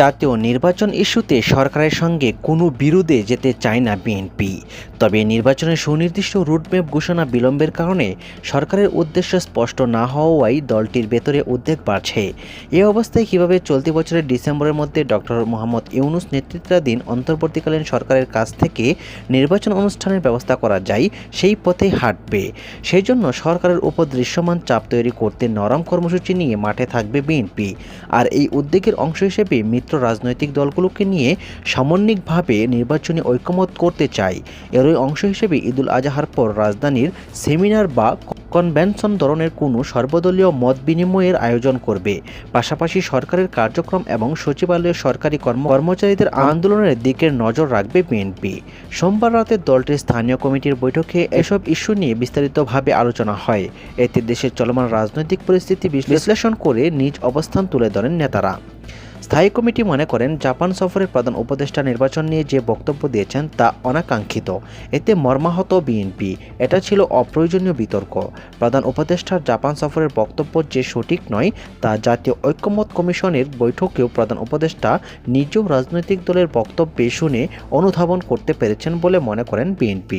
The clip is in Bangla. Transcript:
জাতীয় নির্বাচন ইস্যুতে সরকারের সঙ্গে কোনো বিরোধে যেতে চায় না বিএনপি। তবে নির্বাচনের সুনির্দিষ্ট রুটম্যাপ ঘোষণা বিলম্বের কারণে সরকারের উদ্দেশ্য স্পষ্ট না হওয়ায় দলটির ভেতরে উদ্বেগ বাড়ছে। এ অবস্থায় কীভাবে চলতি বছরের ডিসেম্বরের মধ্যে ডক্টর মোহাম্মদ ইউনুস নেতৃত্বাধীন অন্তর্বর্তীকালীন সরকারের কাছ থেকে নির্বাচন অনুষ্ঠানের ব্যবস্থা করা যায়, সেই পথে হাঁটবে। সেই জন্য সরকারের উপর দৃশ্যমান চাপ তৈরি করতে নরম কর্মসূচি নিয়ে মাঠে থাকবে বিএনপি। আর এই উদ্যোগের অংশ হিসেবে মিত্র রাজনৈতিক দলগুলোকে নিয়ে সামন্বিকভাবে নির্বাচনী ঐকমত করতে চায়। এরই অংশ হিসেবে ঈদুল আজহার পর রাজধানীর সেমিনার বা কনভেনশন ধরনের কোনো সর্বদলীয় মত বিনিময়ের আয়োজন করবে। পাশাপাশি সরকারের কার্যক্রম এবং সচিবালয়ের সরকারি কর্ম কর্মচারীদের আন্দোলনের দিকে নজর রাখবে বিএনপি। সোমবার রাতে দলটির স্থানীয় কমিটির বৈঠকে এসব ইস্যু নিয়ে বিস্তারিতভাবে আলোচনা হয়। এতে দেশের চলমান রাজনৈতিক পরিস্থিতি বিশ্লেষণ করে নিজ অবস্থান তুলে ধরেন নেতারা। স্থায়ী কমিটি মনে করেন জাপান সফরের প্রধান উপদেষ্টা নির্বাচন নিয়ে যে বক্তব্য দিয়েছেন তা অনাকাঙ্ক্ষিত। এতে মর্মাহত বিএনপি, এটা ছিল অপ্রয়োজনীয় বিতর্ক। প্রধান উপদেষ্টার জাপান সফরের বক্তব্য যে সঠিক নয়, তা জাতীয় ঐক্যমত কমিশনের বৈঠকেও প্রধান উপদেষ্টা নিজেও রাজনৈতিক দলের বক্তব্যে শুনে অনুধাবন করতে পেরেছেন বলে মনে করেন বিএনপি।